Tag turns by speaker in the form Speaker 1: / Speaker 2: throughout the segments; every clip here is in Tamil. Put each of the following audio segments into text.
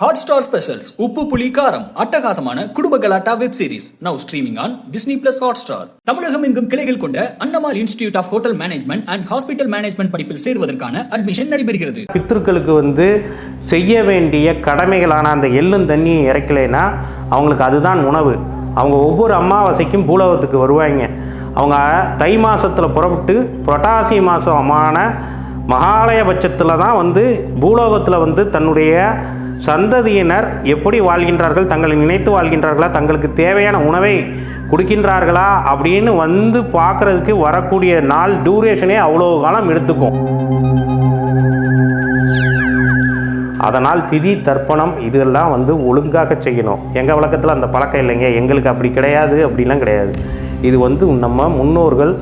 Speaker 1: ஹாட் ஸ்டார் ஸ்பெஷல்ஸ் உப்பு புளி காரம் அட்டகாசமான குடும்ப கலாட்டா web series now streaming on Disney plus Hotstar தமிழகம் எங்கும் கிளைகள் கொண்ட Annamal institute of hotel management and hospital management படிப்பில் சேர்வதற்கான அட்மிஷன் நடைபெறுகிறது.
Speaker 2: பித்திருக்களுக்கு வந்து செய்ய வேண்டிய கடமைகளான அந்த எள்ளும் தண்ணியும் இறக்கலைன்னா அவங்களுக்கு அதுதான் உணவு. அவங்க ஒவ்வொரு அமாவாசைக்கும் பூலோகத்துக்கு வருவாங்க. அவங்க தை மாதத்தில் புறப்பட்டு புரட்டாசி மாதமான மகாலயபட்சத்தில் தான் வந்து பூலோகத்தில் வந்து தன்னுடைய சந்ததியினர் எப்படி வாழ்கின்றார்கள் தங்களை நினைத்து வாழ்கின்றார்களா தங்களுக்கு தேவையான உணவை கொடுக்கின்றார்களா அப்படின்னு வந்து பார்க்குறதுக்கு வரக்கூடிய நாள் டியூரேஷனே அவ்வளோ காலம் எடுத்துக்கும். அதனால் திதி தர்ப்பணம் இதெல்லாம் வந்து ஒழுங்காக செய்யணும். எங்கள் வழக்கத்தில் அந்த பழக்கம் இல்லைங்க. எங்களுக்கு அப்படி கிடையாது அப்படிலாம் கிடையாது. இது வந்து நம்ம முன்னோர்கள்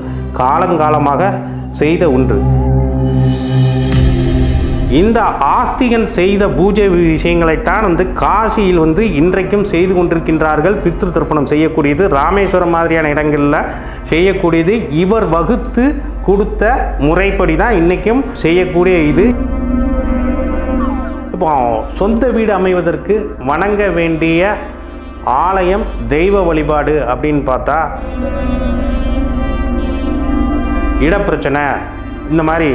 Speaker 2: காலங்காலமாக செய்த ஒன்று. இந்த ஆஸ்திகன் செய்த பூஜை விஷயங்களைத்தான் வந்து காசியில் வந்து இன்றைக்கும் செய்து கொண்டிருக்கின்றார்கள். பித்ரு திருப்பணம் செய்யக்கூடியது ராமேஸ்வரம் மாதிரியான இடங்களில் செய்யக்கூடியது. இவர் வகுத்து கொடுத்த முறைப்படி தான் இன்றைக்கும் செய்யக்கூடிய இது. இப்போ சொந்த வீடு அமைவதற்கு வணங்க வேண்டிய ஆலயம் தெய்வ வழிபாடு அப்படின்னு பார்த்தா இடப்பிரச்சனை. இந்த மாதிரி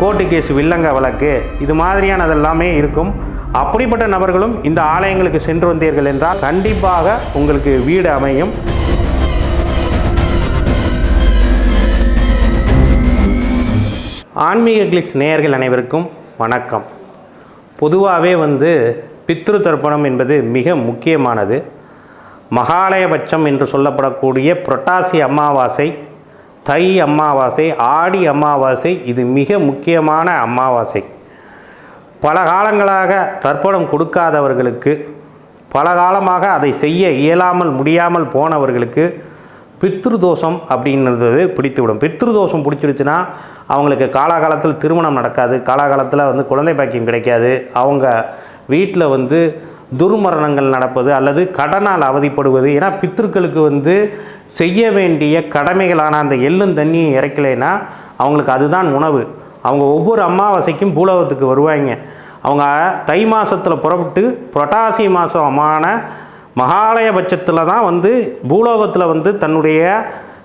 Speaker 2: கோர்ட்டு கேஸ் வில்லங்க வழக்கு இது மாதிரியானது எல்லாமே இருக்கும். அப்படிப்பட்ட நபர்களும் இந்த ஆலயங்களுக்கு சென்று வந்தீர்கள் என்றால் கண்டிப்பாக உங்களுக்கு வீடு அமையும். ஆன்மீக கிளிக்ஸ் நேயர்கள் அனைவருக்கும் வணக்கம். பொதுவாகவே வந்து பித்ரு தர்ப்பணம் என்பது மிக முக்கியமானது. மகாலயபட்சம் என்று சொல்லப்படக்கூடிய புரட்டாசி அமாவாசை தை அமாவாசை ஆடி அமாவாசை இது மிக முக்கியமான அமாவாசை. பல காலங்களாக தர்ப்பணம் கொடுக்காதவர்களுக்கு பல காலமாக அதை செய்ய இயலாமல் முடியாமல் போனவர்களுக்கு பித்ருதோஷம் அப்படின்றது பிடித்துவிடும். பித்ருதோஷம் பிடிச்சிடுச்சுன்னா அவங்களுக்கு காலாகாலத்தில் திருமணம் நடக்காது காலாகாலத்தில் வந்து குழந்தை பாக்கியம் கிடைக்காது. அவங்க வீட்டில் வந்து துர்மரணங்கள் நடப்பது அல்லது கடனால் அவதிப்படுவது ஏன்னா பித்ருக்களுக்கு வந்து செய்ய வேண்டிய கடமைகளான அந்த எள்ளும் தண்ணியும் இறக்கலைன்னா அவங்களுக்கு அதுதான் உணவு. அவங்க ஒவ்வொரு அமாவாசைக்கும் பூலோகத்துக்கு வருவாங்க அவங்க தை மாதத்தில் புறப்பட்டு புரட்டாசி மாதமான மகாலயபட்சத்தில் தான் வந்து பூலோகத்தில் வந்து தன்னுடைய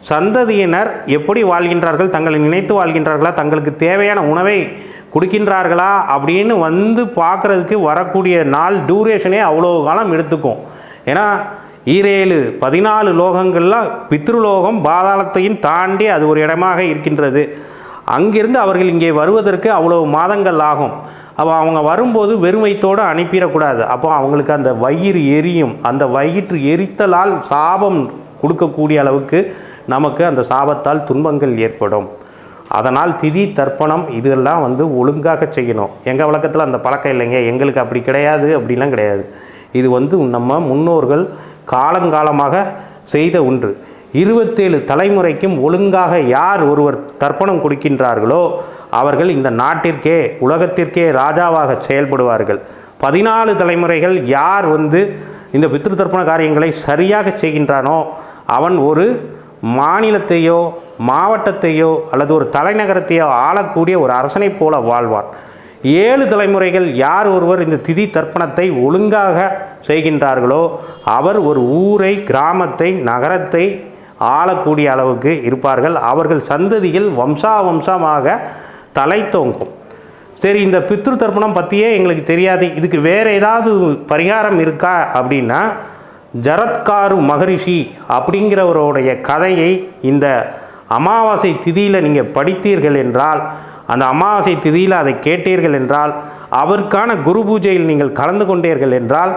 Speaker 2: சந்ததியினர் எப்படி வாழ்கின்றார்கள் தங்களை நினைத்து வாழ்கின்றார்களா தங்களுக்கு தேவையான உணவை கொடுக்கின்றார்களா அப்படின்னு வந்து பார்க்குறதுக்கு வரக்கூடிய நாள் டியூரேஷனே அவ்வளோ காலம் எடுத்துக்கும். ஏன்னா ஈரேழு பதினாலு லோகங்களில் பித்ருலோகம் பாதாளத்தையும் தாண்டி அது ஒரு இடமாக இருக்கின்றது. அங்கிருந்து அவர்கள் இங்கே வருவதற்கு அவ்வளோ மாதங்கள் ஆகும். அப்போ அவங்க வரும்போது வெறுமைத்தோடு அனுப்பிடக்கூடாது. அப்போ அவங்களுக்கு அந்த வயிறு எரியும். அந்த வயிற்று எரித்தலால் சாபம் கொடுக்கக்கூடிய அளவுக்கு நமக்கு அந்த சாபத்தால் துன்பங்கள் ஏற்படும். அதனால் திதி தர்ப்பணம் இதெல்லாம் வந்து ஒழுங்காக செய்யணும். எங்கள் வழக்கத்தில் அந்த பழக்கம் இல்லைங்க. எங்களுக்கு அப்படி கிடையாது அப்படிலாம் கிடையாது. இது வந்து நம்ம முன்னோர்கள் காலங்காலமாக செய்த ஒன்று. இருபத்தேழு தலைமுறைக்கும் ஒழுங்காக யார் ஒருவர் தர்ப்பணம் கொடுக்கின்றார்களோ அவர்கள் இந்த நாட்டிற்கே உலகத்திற்கே ராஜாவாக செயல்படுவார்கள். பதினாலு தலைமுறைகள் யார் வந்து இந்த பித்ரு தர்ப்பண காரியங்களை சரியாக செய்கின்றானோ அவன் ஒரு மாநிலத்தையோ மாவட்டத்தையோ அல்லது ஒரு தலைநகரத்தையோ ஆளக்கூடிய ஒரு அரசனைப் போல வாழ்வான். ஏழு தலைமுறைகள் யார் ஒருவர் இந்த திதி தர்ப்பணத்தை ஒழுங்காக செய்கின்றார்களோ அவர் ஒரு ஊரை கிராமத்தை நகரத்தை ஆளக்கூடிய அளவுக்கு இருப்பார்கள். அவர்கள் சந்ததியில் வம்சா வம்சமாக தலை தோங்கும். சரி இந்த பித்ரு தர்ப்பணம் பற்றியே எங்களுக்கு தெரியாது. இதுக்கு வேறு ஏதாவது பரிகாரம் இருக்கா அப்படின்னா ஜரத்காரு மகரிஷி அப்படிங்கிறவருடைய கதையை இந்த அமாவாசை திதியில் நீங்கள் படித்தீர்கள் என்றால் அந்த அமாவாசை திதியில் அதை கேட்டீர்கள் என்றால் அவருக்கான குரு பூஜையில் நீங்கள் கலந்து கொண்டீர்கள் என்றால்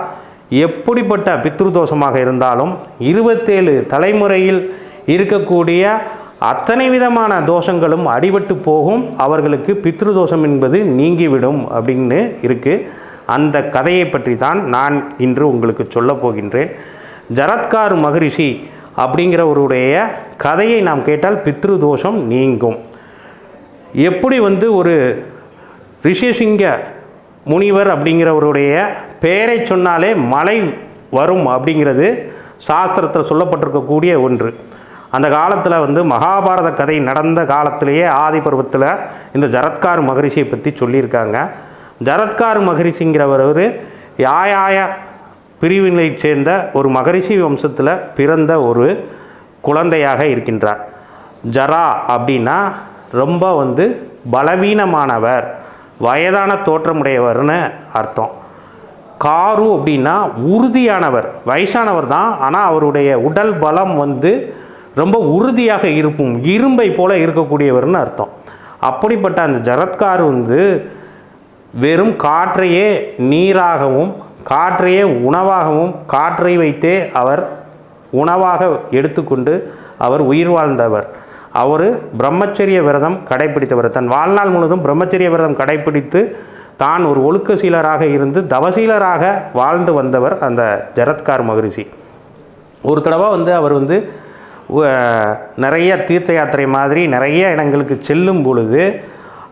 Speaker 2: எப்படிப்பட்ட பித்ருதோஷமாக இருந்தாலும் இருபத்தேழு தலைமுறையில் இருக்கக்கூடிய அத்தனை விதமான தோஷங்களும் அடிபட்டு போகும். அவர்களுக்கு பித்ருதோஷம் என்பது நீங்கிவிடும் அப்படின்னு இருக்குது அந்த கதையை பற்றி தான் நான் இன்று உங்களுக்கு சொல்லப் போகின்றேன். ஜரத்கார் மகரிஷி அப்படிங்கிறவருடைய கதையை நாம் கேட்டால் பித்ருதோஷம் நீங்கும். எப்படி வந்து ஒரு ரிஷிசிங்க முனிவர் அப்படிங்கிறவருடைய பெயரை சொன்னாலே மழை வரும் அப்படிங்கிறது சாஸ்திரத்தில் சொல்லப்பட்டிருக்கக்கூடிய ஒன்று. அந்த காலத்தில் வந்து மகாபாரத கதை நடந்த காலத்திலேயே ஆதி பருவத்தில் இந்த ஜரத்கார் மகரிஷியை பற்றி சொல்லியிருக்காங்க. ஜரத்கார் மகரிஷிங்கிறவர் யாயாய பிரிவினை சேர்ந்த ஒரு மகரிஷி வம்சத்தில் பிறந்த ஒரு குழந்தையாக இருக்கின்றார். ஜரா அப்படின்னா ரொம்ப வந்து பலவீனமானவர் வயதான தோற்றமுடையவர்னு அர்த்தம். காரு அப்படின்னா உறுதியானவர் வயசானவர் தான் ஆனால் அவருடைய உடல் பலம் வந்து ரொம்ப உறுதியாக இருக்கும் இரும்பை போல இருக்கக்கூடியவர்னு அர்த்தம். அப்படிப்பட்ட அந்த ஜரத்கார் வந்து வெறும் காற்றையே நீராகவும் காற்றையே உணவாகவும் காற்றை வைத்தே அவர் உணவாக எடுத்துக்கொண்டு அவர் உயிர் வாழ்ந்தவர். அவர் பிரம்மச்சரிய விரதம் கடைப்பிடித்தவர் தன் வாழ்நாள் முழுவதும் பிரம்மச்சரிய விரதம் கடைப்பிடித்து தான் ஒரு ஒழுக்க சீலராக இருந்து தவசீலராக வாழ்ந்து வந்தவர் அந்த ஜரத்கார் மகரிஷி. ஒரு தடவை வந்து அவர் வந்து நிறைய தீர்த்த யாத்திரை மாதிரி நிறைய இடங்களுக்கு செல்லும் பொழுது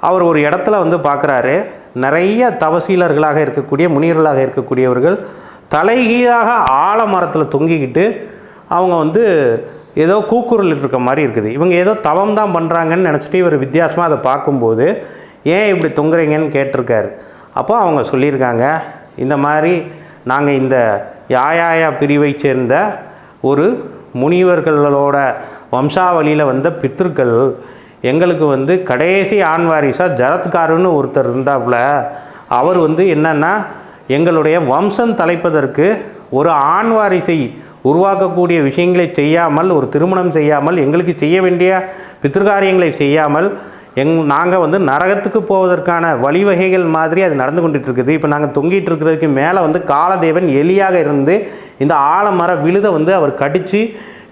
Speaker 2: அவர் ஒரு இடத்துல வந்து பார்க்குறாரு. நிறைய தவசீலர்களாக இருக்கக்கூடிய முனிவர்களாக இருக்கக்கூடியவர்கள் தலைகீழாக ஆலமரத்தில் தொங்கிக்கிட்டு அவங்க வந்து ஏதோ கூக்குரல் இருக்க மாதிரி இருக்குது. இவங்க ஏதோ தவம் தான் பண்ணுறாங்கன்னு நினச்சிட்டு இவர் வித்தியாசமாக அதை பார்க்கும்போது ஏன் இப்படி தொங்குறீங்கன்னு கேட்டிருக்காரு. அப்போ அவங்க சொல்லியிருக்காங்க இந்த மாதிரி நாங்கள் இந்த யாயாயா பிரிவை சேர்ந்த ஒரு முனிவர்களோட வம்சாவளியில் வந்த பித்ருக்கள் எங்களுக்கு வந்து கடைசி ஆண் வாரிசாக ஜரத்காருன்னு ஒருத்தர் இருந்தாப்புல அவர் வந்து என்னென்னா எங்களுடைய வம்சம் தலைப்பதற்கு ஒரு ஆண் வாரிசை உருவாக்கக்கூடிய விஷயங்களை செய்யாமல் ஒரு திருமணம் செய்யாமல் எங்களுக்கு செய்ய வேண்டிய பித்ருகாரியங்களை செய்யாமல் எங் நாங்கள் வந்து நரகத்துக்கு போவதற்கான வழிவகைகள் மாதிரி அது நடந்து கொண்டுட்டு இருக்குது இப்போ நாங்கள் தொங்கிட்டு இருக்கிறதுக்கு மேலே வந்து காலதேவன் எலியாக இருந்து இந்த ஆலமர விழுதை வந்து அவர் கடித்து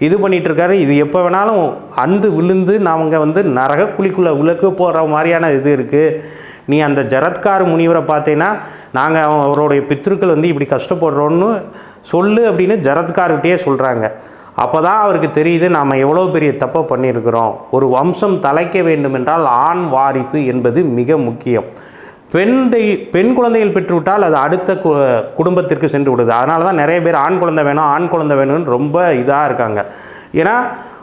Speaker 2: இது பண்ணிகிட்ருக்காரு இது எப்போ வேணாலும் அந்து விழுந்து நாங்கள் வந்து நரக குழிக்குள்ளே உலக்கு போகிற மாதிரியான இது இருக்குது நீ அந்த ஜரத்கார் முனிவரை பார்த்தீங்கன்னா நாங்கள் அவருடைய பித்ருக்கள் வந்து இப்படி கஷ்டப்படுறோன்னு சொல்லு அப்படின்னு ஜரத்கார்கிட்டே சொல்கிறாங்க அப்போ தான் அவருக்கு தெரியுது நாம் எவ்வளோ பெரிய தப்பை பண்ணியிருக்கிறோம். ஒரு வம்சம் தலைக்க வேண்டுமென்றால் ஆண் வாரிசு என்பது மிக முக்கியம். பெண் பெண் குழந்தைகள் பெற்றுவிட்டால் அது அடுத்த கு- குடும்பத்திற்கு சென்று விடுது. அதனால தான் நிறைய பேர் ஆண் குழந்தை வேணும் ஆண் குழந்தை வேணும்னு ரொம்ப இதாக இருக்காங்க. ஏன்னா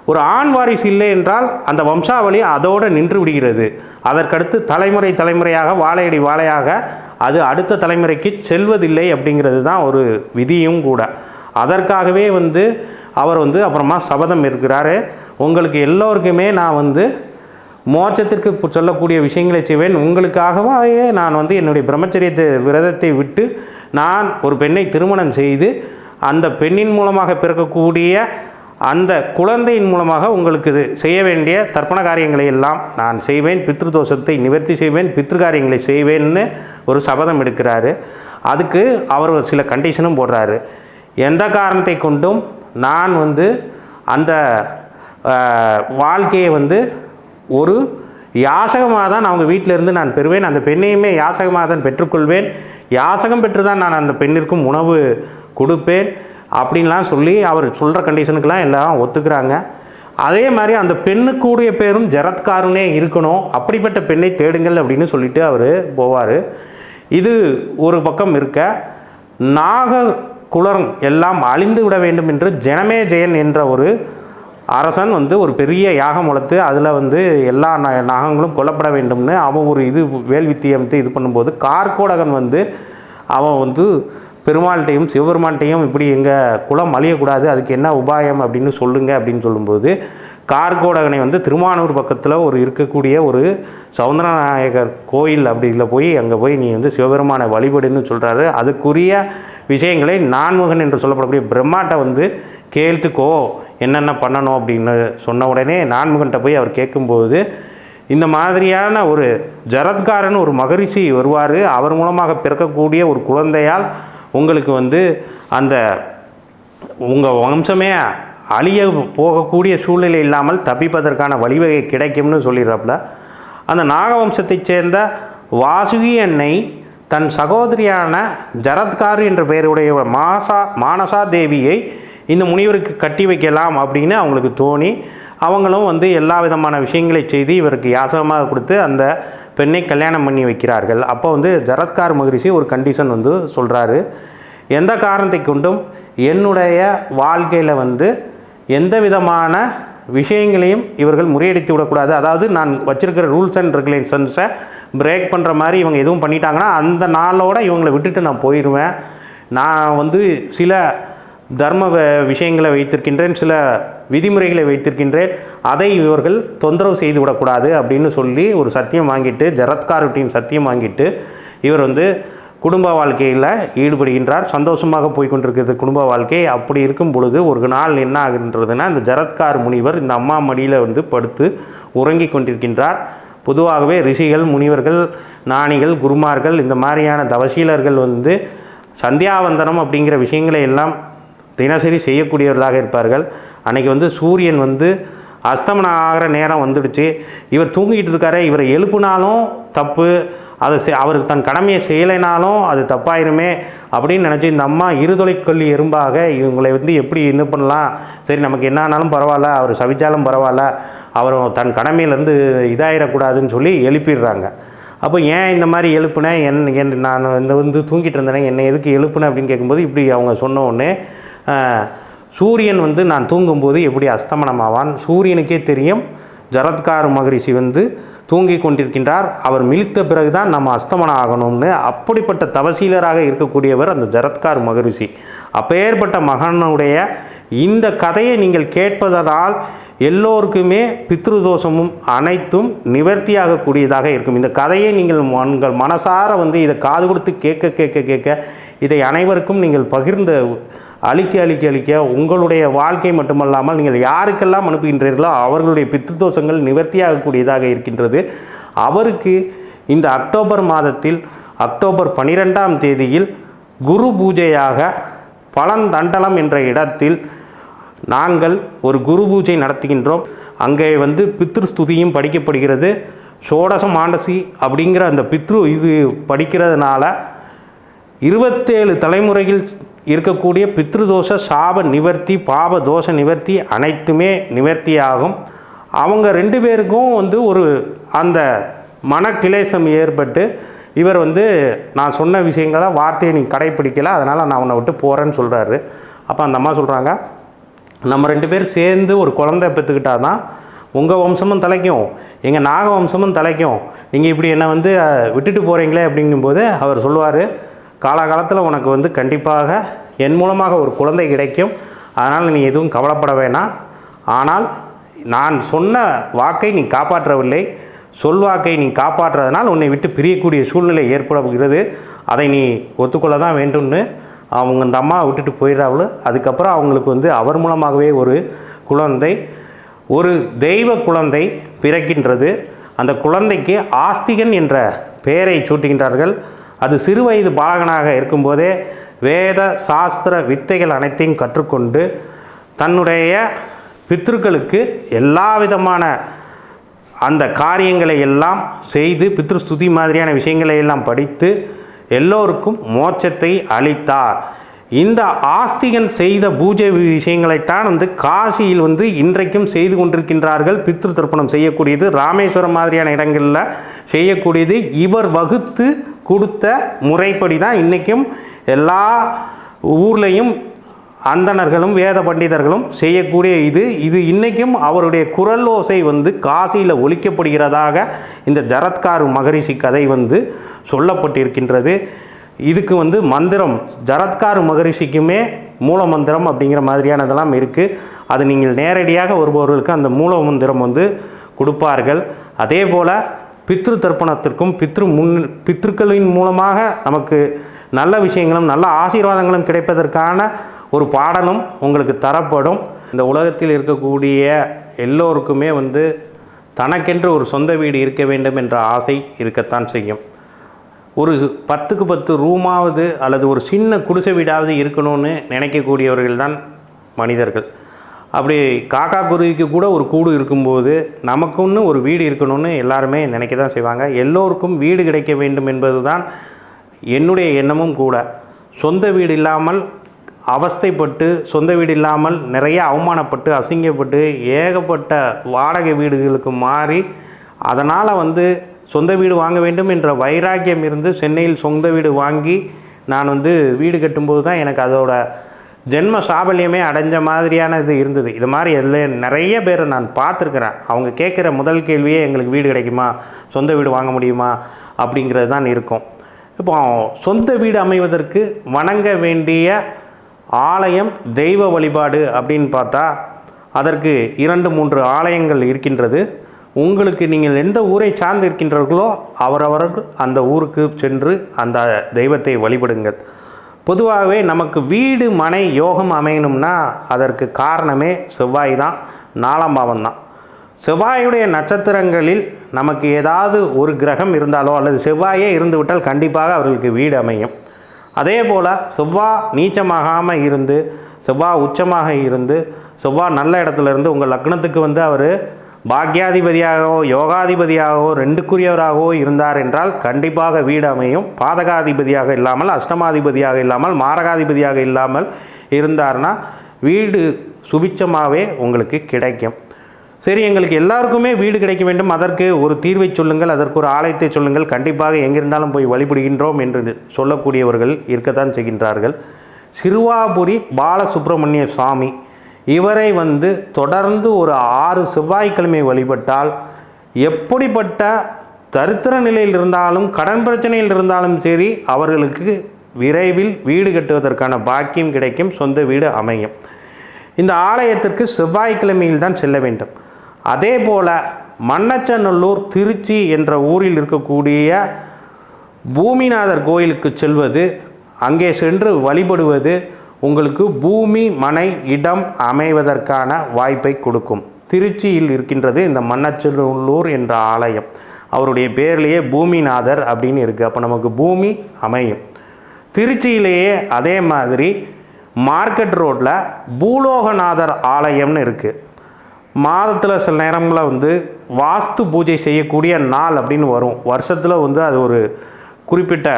Speaker 2: ஒரு ஆண் வாரிசு இல்லை என்றால் அந்த வம்சாவளி அதோடு நின்று விடுகிறது. அதற்கடுத்து தலைமுறை தலைமுறையாக வாழையடி வாழையாக அது அடுத்த தலைமுறைக்கு செல்வதில்லை அப்படிங்கிறது தான் ஒரு விதியும் கூட. அதற்காகவே வந்து அவர் வந்து அப்புறமா சபதம் இருக்கிறாரு. உங்களுக்கு எல்லோருக்குமே நான் வந்து மோட்சத்திற்கு சொல்லக்கூடிய விஷயங்களை செய்வேன். உங்களுக்காகவே நான் வந்து என்னுடைய பிரம்மச்சரியத்தை விரதத்தை விட்டு நான் ஒரு பெண்ணை திருமணம் செய்து அந்த பெண்ணின் மூலமாக பிறக்கக்கூடிய அந்த குழந்தையின் மூலமாக உங்களுக்கு இது செய்ய வேண்டிய தர்ப்பண காரியங்களை எல்லாம் நான் செய்வேன். பித்ருதோஷத்தை நிவர்த்தி செய்வேன். பித்ரு காரியங்களை செய்வேன்னு ஒரு சபதம் எடுக்கிறாரு. அதுக்கு அவர் ஒரு சில கண்டிஷனும் போடுறாரு. எந்த காரணத்தை கொண்டும் நான் வந்து அந்த வாழ்க்கையை வந்து ஒரு யாசகமாக தான் அவங்க வீட்டிலிருந்து நான் பெறுவேன். அந்த பெண்ணையுமே யாசகமாக தான் பெற்றுக்கொள்வேன். யாசகம் பெற்று தான் நான் அந்த பெண்ணிற்கும் உணவு கொடுப்பேன் அப்படின்லாம் சொல்லி அவர் சொல்கிற கண்டிஷனுக்கெல்லாம் எல்லாம் ஒத்துக்கிறாங்க. அதே மாதிரி அந்த பெண்ணுக்கூடிய பேரும் ஜரத்காருனே இருக்கணும். அப்படிப்பட்ட பெண்ணை தேடுங்கள் அப்படின்னு சொல்லிட்டு அவர் போவார். இது ஒரு பக்கம் இருக்க நாக குளம் எல்லாம் அழிந்து விட வேண்டும் என்று ஜனமே ஜெயன் என்ற ஒரு அரசன் வந்து ஒரு பெரிய யாகம் வளர்த்து அதில் வந்து எல்லா ந- நாகங்களும் கொல்லப்பட வேண்டும்னு அவன் ஒரு இது வேல்வித்தியம்ட்டு இது பண்ணும்போது கார்கோடகன் வந்து அவன் வந்து பெருமாள்கிட்டையும் சிவபெருமான்கிட்டையும் இப்படி எங்கள் குலம் அழியக்கூடாது அதுக்கு என்ன உபாயம் அப்படின்னு சொல்லுங்க அப்படின்னு சொல்லும்போது கார்கோடகனை வந்து திருமானூர் பக்கத்தில் ஒரு இருக்கக்கூடிய ஒரு சவுந்தரநாயகர் கோயில் அப்படில போய் அங்கே போய் நீ வந்து சிவபெருமானை வழிபடுன்னு சொல்கிறாரு அதுக்குரிய விஷயங்களை நான்முகன் என்று சொல்லப்படக்கூடிய பிரம்மாட்டை வந்து கேட்டுக்கோ என்னென்ன பண்ணணும் அப்படின்னு சொன்ன உடனே நான்முகன்கிட்ட போய் அவர் கேட்கும்போது இந்த மாதிரியான ஒரு ஜரத்காரன் ஒரு மகரிஷி வருவார். அவர் மூலமாக பிறக்கக்கூடிய ஒரு குழந்தையால் உங்களுக்கு வந்து அந்த உங்கள் வம்சமே அழிய போகக்கூடிய சூழ்நிலை இல்லாமல் தப்பிப்பதற்கான வழிவகை கிடைக்கும்னு சொல்லிடுறாப்புல. அந்த நாகவம்சத்தைச் சேர்ந்த வாசுகி அன்னை தன் சகோதரியான ஜரத்கார் என்ற பெயருடைய மாசா மானசா தேவியை இந்த முனிவருக்கு கட்டி வைக்கலாம் அப்படின்னு அவங்களுக்கு தோணி அவங்களும் வந்து எல்லா விதமான விஷயங்களை செய்து இவருக்கு யாசகமாக கொடுத்து அந்த பெண்ணை கல்யாணம் பண்ணி வைக்கிறார்கள். அப்போ வந்து ஜரத்கார் மகரிஷி ஒரு கண்டிஷன் வந்து சொல்கிறாரு எந்த காரணத்தை கொண்டும் என்னுடைய வாழ்க்கையில் வந்து எந்த விதமான விஷயங்களையும் இவர்கள் முறியடித்து விடக்கூடாது. அதாவது நான் வச்சிருக்கிற ரூல்ஸ் அண்ட் ரெகுலேஷன்ஸை பிரேக் பண்ணுற மாதிரி இவங்க எதுவும் பண்ணிட்டாங்கன்னா அந்த நாளோட இவங்களை விட்டுட்டு நான் போயிடுவேன் நான் வந்து சில தர்ம வ- விஷயங்களை வைத்திருக்கின்றேன் சில விதிமுறைகளை வைத்திருக்கின்றேன் அதை இவர்கள் தொந்தரவு செய்து விடக்கூடாது அப்படின்னு சொல்லி ஒரு சத்தியம் வாங்கிட்டு ஜரத்காருட்டின் சத்தியம் வாங்கிட்டு இவர் வந்து குடும்ப வாழ்க்கையில் ஈடுபடுகின்றார். சந்தோஷமாக போய்கொண்டிருக்கிறது குடும்ப வாழ்க்கை. அப்படி இருக்கும் பொழுது ஒரு நாள் என்ன ஆகுன்றதுன்னா இந்த ஜரத்கார் முனிவர் இந்த அம்மா மடியில் வந்து படுத்து உறங்கி கொண்டிருக்கின்றார். பொதுவாகவே ரிஷிகள் முனிவர்கள் ஞானிகள் குருமார்கள் இந்த மாதிரியான தவசீலர்கள் வந்து சந்தியாவந்தனம் அப்படிங்கிற விஷயங்களை எல்லாம் தினசரி செய்யக்கூடியவர்களாக இருப்பார்கள். அன்றைக்கி வந்து சூரியன் வந்து அஸ்தமனம் ஆகிற நேரம் வந்துடுச்சு. இவர் தூங்கிட்டு இருக்காரு. இவரை எழுப்புனாலும் தப்பு. அதை அவருக்கு தன் கடமையை செய்யலைனாலும் அது தப்பாயிருமே அப்படின்னு நினச்சி இந்த அம்மா இருதொலைக்கொல்லி எறும்பாக இவங்களை வந்து எப்படி இது பண்ணலாம்? சரி நமக்கு என்ன ஆனாலும் பரவாயில்ல. அவர் சவிச்சாலும் பரவாயில்ல. அவர் தன் கடமையிலேருந்து இதாயிடக்கூடாதுன்னு சொல்லி எழுப்பிடுறாங்க. அப்போ ஏன் இந்த மாதிரி எழுப்புனேன்? என் என் நான் இந்த வந்து தூங்கிட்டு இருந்தேனே என்னை எதுக்கு எழுப்புனேன் அப்படின்னு கேட்கும்போது இப்படி அவங்க சொன்ன உடனே சூரியன் வந்து நான் தூங்கும்போது எப்படி அஸ்தமனமாவான்? சூரியனுக்கே தெரியும் ஜரத்கார் மகரிஷி வந்து தூங்கி கொண்டிருக்கின்றார். அவர் மிழித்த பிறகுதான் நம்ம அஸ்தமனம் ஆகணும்னு அப்படிப்பட்ட தவசீலராக இருக்கக்கூடியவர் அந்த ஜரத்கார் மகரிஷி. அப்பேற்பட்ட மகனுடைய இந்த கதையை நீங்கள் கேட்பதனால் எல்லோருக்குமே பித்ருதோஷமும் அனைத்தும் நிவர்த்தியாகக்கூடியதாக இருக்கும். இந்த கதையை நீங்கள் உங்கள் மனசார வந்து இதை காது கொடுத்து கேட்க கேட்க கேட்க இதை அனைவருக்கும் நீங்கள் பகிர்ந்த அழிக்க அழிக்க அளிக்க உங்களுடைய வாழ்க்கை மட்டுமல்லாமல் நீங்கள் யாருக்கெல்லாம் அனுப்புகின்றீர்களோ அவர்களுடைய பித்ருதோஷங்கள் நிவர்த்தியாகக்கூடியதாக இருக்கின்றது. அவருக்கு இந்த அக்டோபர் மாதத்தில் அக்டோபர் பனிரெண்டாம் தேதியில் குரு பூஜையாக பழந்தண்டலம் என்ற இடத்தில் நாங்கள் ஒரு குரு பூஜை நடத்துகின்றோம். அங்கே வந்து பித்ரு ஸ்துதியும் படிக்கப்படுகிறது. சோடசம் மாண்டசி அப்படிங்கிற அந்த பித்ரு இது படிக்கிறதுனால இருபத்தேழு தலைமுறையில் இருக்கக்கூடிய பித்ருதோஷ சாப நிவர்த்தி பாப தோஷ நிவர்த்தி அனைத்துமே நிவர்த்தியாகும். அவங்க ரெண்டு பேருக்கும் வந்து ஒரு அந்த மனக்கிளேசம் ஏற்பட்டு இவர் வந்து நான் சொன்ன விஷயங்களை வார்த்தையை நீ கடைப்பிடிக்கல அதனால் நான் உன்னை விட்டு போகிறேன்னு சொல்கிறாரு அப்போ அந்த அம்மா சொல்கிறாங்க நம்ம ரெண்டு பேரும் சேர்ந்து ஒரு குழந்தை பெற்றுக்கிட்டா தான் உங்கள் வம்சமும் தலைக்கும் எங்கள் நாக வம்சமும் தலைக்கும். நீங்கள் இப்படி என்னை வந்து விட்டுட்டு போகிறீங்களே அப்படிங்கும்போது அவர் சொல்லுவார் காலாகாலத்தில் உனக்கு வந்து கண்டிப்பாக என் மூலமாக ஒரு குழந்தை கிடைக்கும். அதனால் நீ எதுவும் கவலைப்பட வேணாம். ஆனால் நான் சொன்ன வாக்கை நீ காப்பாற்றவில்லை. சொல்வாக்கை நீ காப்பாற்றுறதுனால் உன்னை விட்டு பிரியக்கூடிய சூழ்நிலை ஏற்படுகிறது அதை நீ ஒத்துக்கொள்ள தான் வேண்டும்னு அவங்க அந்த அம்மா விட்டுட்டு போயிடுறாங்களோ அதுக்கப்புறம் அவங்களுக்கு வந்து அவர் மூலமாகவே ஒரு குழந்தை ஒரு தெய்வ குழந்தை பிறக்கின்றது. அந்த குழந்தைக்கு ஆஸ்திகன் என்ற பெயரை சூட்டுகின்றார்கள். அது சிறுவயது பாலகனாக இருக்கும்போதே வேத சாஸ்திர வித்தைகள் அனைத்தையும் கற்றுக்கொண்டு தன்னுடைய பித்ருக்களுக்கு எல்லா விதமான அந்த காரியங்களை எல்லாம் செய்து பித்ருஸ்துதி மாதிரியான விஷயங்களை எல்லாம் படித்து எல்லோருக்கும் மோட்சத்தை அளித்தார். இந்த ஆஸ்திகன் செய்த பூஜை விஷயங்களைத்தான் வந்து காசியில் வந்து இன்றைக்கும் செய்து கொண்டிருக்கின்றார்கள். பித்ரு தர்ப்பணம் செய்யக்கூடியது ராமேஸ்வரம் மாதிரியான இடங்களில் செய்யக்கூடியது. இவர் வகுத்து கொடுத்த முறைப்படி தான் இன்றைக்கும் எல்லா ஊர்லேயும் அந்தணர்களும் வேத பண்டிதர்களும் செய்யக்கூடிய இது. இது இன்றைக்கும் அவருடைய குரல் ஓசை வந்து காசியில் ஒழிக்கப்படுகிறதாக இந்த ஜரத்காரு மகரிஷி கதை வந்து சொல்லப்பட்டிருக்கின்றது. இதுக்கு வந்து மந்திரம் ஜரத்கார் மகரிஷிக்குமே மூல மந்திரம் அப்படிங்கிற மாதிரியானதெல்லாம் இருக்குது அது நீங்கள் நேரடியாக வருபவர்களுக்கு அந்த மூல மந்திரம் வந்து கொடுப்பார்கள். அதே போல் பித்ரு தர்ப்பணத்திற்கும் பித்ரு முன் பித்ருக்களின் மூலமாக நமக்கு நல்ல விஷயங்களும் நல்ல ஆசீர்வாதங்களும் கிடைப்பதற்கான ஒரு பாடலும் உங்களுக்கு தரப்படும். இந்த உலகத்தில் இருக்கக்கூடிய எல்லோருக்குமே வந்து தனக்கென்று ஒரு சொந்த வீடு இருக்க வேண்டும் என்ற ஆசை இருக்கத்தான் செய்யும். ஒரு பத்துக்கு பத்து ரூமாவது அல்லது ஒரு சின்ன குடிசை வீடாவது இருக்கணும்னு நினைக்கக்கூடியவர்கள் தான் மனிதர்கள். அப்படி காக்கா குருவிக்கு கூட ஒரு கூடு இருக்கும்போது நமக்குன்னு ஒரு வீடு இருக்கணும்னு எல்லாருமே நினைக்க தான் செய்வாங்க. எல்லோருக்கும் வீடு கிடைக்க வேண்டும் என்பது தான் என்னுடைய எண்ணமும் கூட. சொந்த வீடு இல்லாமல் அவஸ்தைப்பட்டு சொந்த வீடு இல்லாமல் நிறைய அவமானப்பட்டு அசிங்கப்பட்டு ஏகப்பட்ட வாடகை வீடுகளுக்கு மாறி அதனால் வந்து சொந்த வீடு வாங்க வேண்டும் என்ற வைராக்கியம் இருந்து சென்னையில் சொந்த வீடு வாங்கி நான் வந்து வீடு கட்டும்போது தான் எனக்கு அதோட ஜென்ம சாபல்யமே அடைஞ்ச மாதிரியான இது இருந்தது. இது மாதிரி எல்லாம் நிறைய பேரை நான் பார்த்துருக்குறேன். அவங்க கேட்குற முதல் கேள்வியே எங்களுக்கு வீடு கிடைக்குமா? சொந்த வீடு வாங்க முடியுமா? அப்படிங்கிறது தான் இருக்கும். இப்போ சொந்த வீடு அமைவதற்கு வணங்க வேண்டிய ஆலயம் தெய்வ வழிபாடு அப்படின்னு பார்த்தா அதற்கு இரண்டு மூன்று ஆலயங்கள் இருக்கின்றது. உங்களுக்கு நீங்கள் எந்த ஊரை சார்ந்து இருக்கின்றீர்களோ அவரவர்கள் அந்த ஊருக்கு சென்று அந்த தெய்வத்தை வழிபடுங்கள். பொதுவாகவே நமக்கு வீடு மனை யோகம் அமையணும்னா அதற்கு காரணமே செவ்வாய் தான் நாலாம் பாவம் தான். செவ்வாயுடைய நட்சத்திரங்களில் நமக்கு ஏதாவது ஒரு கிரகம் இருந்தாலோ அல்லது செவ்வாயே இருந்துவிட்டால் கண்டிப்பாக அவர்களுக்கு வீடு அமையும். அதே போல் செவ்வாய் நீச்சமாகாமல் இருந்து செவ்வாய் உச்சமாக இருந்து செவ்வாய் நல்ல இடத்துல இருந்து உங்கள் லக்னத்துக்கு வந்து அவர் பாக்யாதிபதியாகவோ யோகாதிபதியாகவோ ரெண்டுக்குரியவராகவோ இருந்தார் என்றால் கண்டிப்பாக வீடு அமையும். பாதகாதிபதியாக இல்லாமல் அஷ்டமாதிபதியாக இல்லாமல் மாரகாதிபதியாக இல்லாமல் இருந்தார்னா வீடு சுபிச்சமாகவே உங்களுக்கு கிடைக்கும். சரி எங்களுக்கு எல்லாருக்குமே வீடு கிடைக்க வேண்டும். அதற்கு ஒரு தீர்வை சொல்லுங்கள் அதற்கு ஒரு ஆலயத்தை சொல்லுங்கள். கண்டிப்பாக எங்கிருந்தாலும் போய் வழிபடுகின்றோம் என்று சொல்லக்கூடியவர்கள் இருக்கத்தான் செய்கின்றார்கள். சிறுவாபுரி பாலசுப்பிரமணிய சுவாமி இவரை வந்து தொடர்ந்து ஒரு ஆறு செவ்வாய்க்கிழமை வழிபட்டால் எப்படிப்பட்ட தரித்திர நிலையில் இருந்தாலும் கடன் பிரச்சனையில் இருந்தாலும் சரி அவர்களுக்கு விரைவில் வீடு கட்டுவதற்கான பாக்கியம் கிடைக்கும் சொந்த வீடு அமையும். இந்த ஆலயத்திற்கு செவ்வாய்க்கிழமையில் தான் செல்ல வேண்டும். அதே போல் மன்னச்சநல்லூர் திருச்சி என்ற ஊரில் இருக்கக்கூடிய பூமிநாதர் கோயிலுக்கு செல்வது அங்கே சென்று வழிபடுவது உங்களுக்கு பூமி மனை இடம் அமைவதற்கான வாய்ப்பை கொடுக்கும். திருச்சியில் இருக்கின்றது இந்த மண்ணச்சநல்லூர் என்ற ஆலயம். அவருடைய பேர்லேயே பூமிநாதர் அப்படின்னு இருக்குது அப்போ நமக்கு பூமி அமையும். திருச்சியிலேயே அதே மாதிரி மார்க்கெட் ரோட்டில் பூலோகநாதர் ஆலயம்னு இருக்குது மாதத்தில் சில நேரங்களில் வந்து வாஸ்து பூஜை செய்யக்கூடிய நாள் அப்படின்னு வரும். வருஷத்தில் வந்து அது ஒரு குறிப்பிட்ட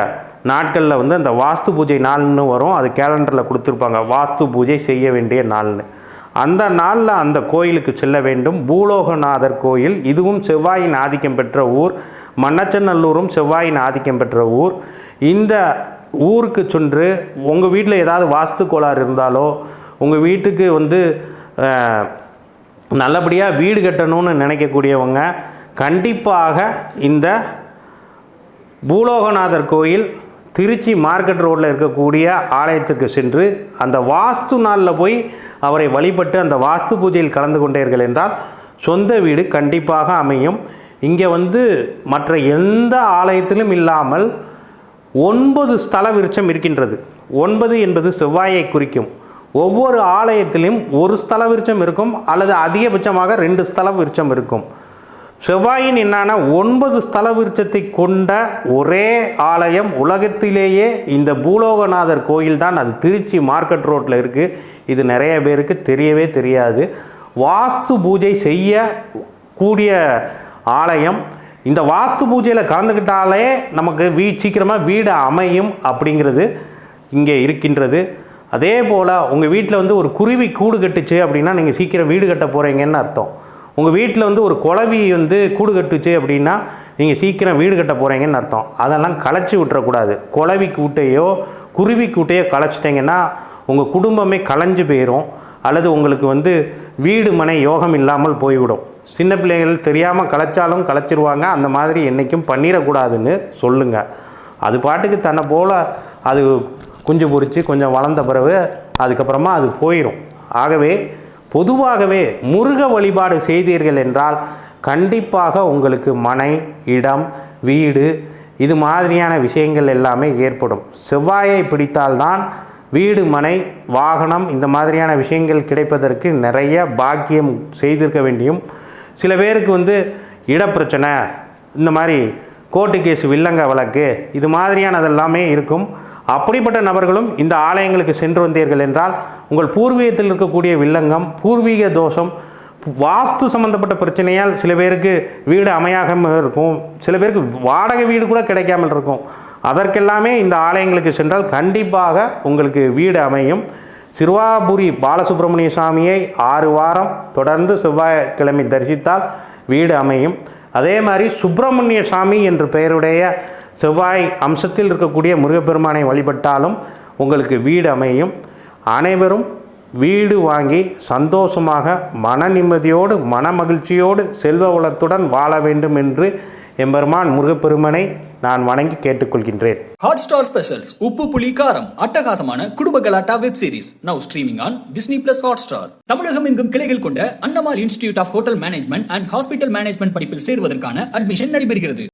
Speaker 2: நாட்களில் வந்து அந்த வாஸ்து பூஜை நாள்னு வரும். அது கேலண்டரில் கொடுத்துருப்பாங்க. வாஸ்து பூஜை செய்ய வேண்டிய நாள்னு. அந்த நாளில் அந்த கோயிலுக்கு செல்ல வேண்டும். பூலோகநாதர் கோயில் இதுவும் செவ்வாயின் ஆதிக்கம் பெற்ற ஊர். மன்னச்சநல்லூரும் செவ்வாயின் ஆதிக்கம் பெற்ற ஊர். இந்த ஊருக்கு சென்று உங்கள் வீட்டில் ஏதாவது வாஸ்து கோளாறு இருந்தாலோ உங்கள் வீட்டுக்கு வந்து நல்லபடியாக வீடு கட்டணும்னு நினைக்கக்கூடியவங்க கண்டிப்பாக இந்த பூலோகநாதர் கோயில் திருச்சி மார்க்கெட் ரோட்டில் இருக்கக்கூடிய ஆலயத்திற்கு சென்று அந்த வாஸ்து நாளில் போய் அவரை வழிபட்டு அந்த வாஸ்து பூஜையில் கலந்து கொண்டீர்கள் என்றால் சொந்த வீடு கண்டிப்பாக அமையும். இங்கே வந்து மற்ற எந்த ஆலயத்திலும் இல்லாமல் ஒன்பது ஸ்தல விருட்சம் இருக்கின்றது. ஒன்பது என்பது செவ்வாயை குறிக்கும். ஒவ்வொரு ஆலயத்திலும் ஒரு ஸ்தல விருட்சம் இருக்கும் அல்லது அதிகபட்சமாக ரெண்டு ஸ்தல விருட்சம் இருக்கும். செவ்வாயின் என்னான ஒன்பது ஸ்தல விருட்சத்தை கொண்ட ஒரே ஆலயம் உலகத்திலேயே இந்த பூலோகநாதர் கோயில் தான். அது திருச்சி மார்க்கெட் ரோட்டில் இருக்குது இது நிறைய பேருக்கு தெரியவே தெரியாது. வாஸ்து பூஜை செய்ய கூடிய ஆலயம். இந்த வாஸ்து பூஜையில் கலந்துக்கிட்டாலே நமக்கு வீ சீக்கிரமாக வீடு அமையும் அப்படிங்கிறது இங்கே இருக்கின்றது. அதே போல் உங்கள் வீட்டில் வந்து ஒரு குருவி கூடு கட்டுச்சு அப்படின்னா நீங்கள் சீக்கிரம் வீடு கட்ட போகிறீங்கன்னு அர்த்தம். உங்கள் வீட்டில் வந்து ஒரு குழவி வந்து கூடு கட்டுச்சு அப்படின்னா நீங்கள் சீக்கிரம் வீடு கட்ட போகிறீங்கன்னு அர்த்தம். அதெல்லாம் களைச்சி விட்டுறக்கூடாது. குழவி கூட்டையோ குருவி கூட்டையோ களைச்சிட்டிங்கன்னா உங்கள் குடும்பமே களைஞ்சு போயிடும் அல்லது உங்களுக்கு வந்து வீடு மனை யோகம் இல்லாமல் போய்விடும். சின்ன பிள்ளைகள் தெரியாமல் களைச்சாலும் களைச்சிருவாங்க. அந்த மாதிரி என்றைக்கும் பண்ணிடக்கூடாதுன்னு சொல்லுங்கள் அது பாட்டுக்கு தன்னை போல் அது குஞ்சு பொறிச்சு கொஞ்சம் வளர்ந்த பிறகு அதுக்கப்புறமா அது போயிடும் ஆகவே பொதுவாகவே முருக வழிபாடு செய்தீர்கள் என்றால் கண்டிப்பாக உங்களுக்கு மனை இடம் வீடு இது மாதிரியான விஷயங்கள் எல்லாமே ஏற்படும். செவ்வாயை பிடித்தால்தான் வீடு மனை வாகனம் இந்த மாதிரியான விஷயங்கள் கிடைப்பதற்கு நிறைய பாக்கியம் செய்திருக்க வேண்டியும் சில பேருக்கு வந்து இடப்பிரச்சனை இந்த மாதிரி கோர்ட்டு கேஸ் வில்லங்க வழக்கு இது மாதிரியானதெல்லாமே இருக்கும். அப்படிப்பட்ட நபர்களும் இந்த ஆலயங்களுக்கு சென்று வந்தீர்கள் என்றால் உங்கள் பூர்வீகத்தில் இருக்கக்கூடிய வில்லங்கம் பூர்வீக தோஷம் வாஸ்து சம்மந்தப்பட்ட பிரச்சனையால் சில பேருக்கு வீடு அமையாமல் இருக்கும். சில பேருக்கு வாடகை வீடு கூட கிடைக்காமல் இருக்கும். அதற்கெல்லாமே இந்த ஆலயங்களுக்கு சென்றால் கண்டிப்பாக உங்களுக்கு வீடு அமையும். சிறுவாபுரி பாலசுப்ரமணிய சுவாமியை ஆறு வாரம் தொடர்ந்து செவ்வாய்க்கிழமை தரிசித்தால் வீடு அமையும். அதே மாதிரி சுப்பிரமணிய சாமி என்று பெயருடைய செவ்வாய் அம்சத்தில் இருக்கக்கூடிய முருகப்பெருமானை வழிபட்டாலும் உங்களுக்கு வீடு அமையும். அனைவரும் வீடு வாங்கி சந்தோஷமாக மன நிம்மதியோடு மன மகிழ்ச்சியோடு செல்வ வளத்துடன் வாழ வேண்டும் என்று எம்பெருமான் முருகப்பெருமனை நான் வணங்கி கேட்டுக்கொள்கின்றேன்.
Speaker 1: ஹாட் ஸ்டார் ஸ்பெஷல்ஸ் உப்பு புளி காரம் அட்டகாசமான குடும்ப கலாட்டா web series now streaming on Disney plus Hotstar தமிழகம் எங்கும் கிளைகள் கொண்ட Annamal institute of hotel management and hospital management படிப்பில் சேருவதற்கான அட்மிஷன் நடைபெறுகிறது.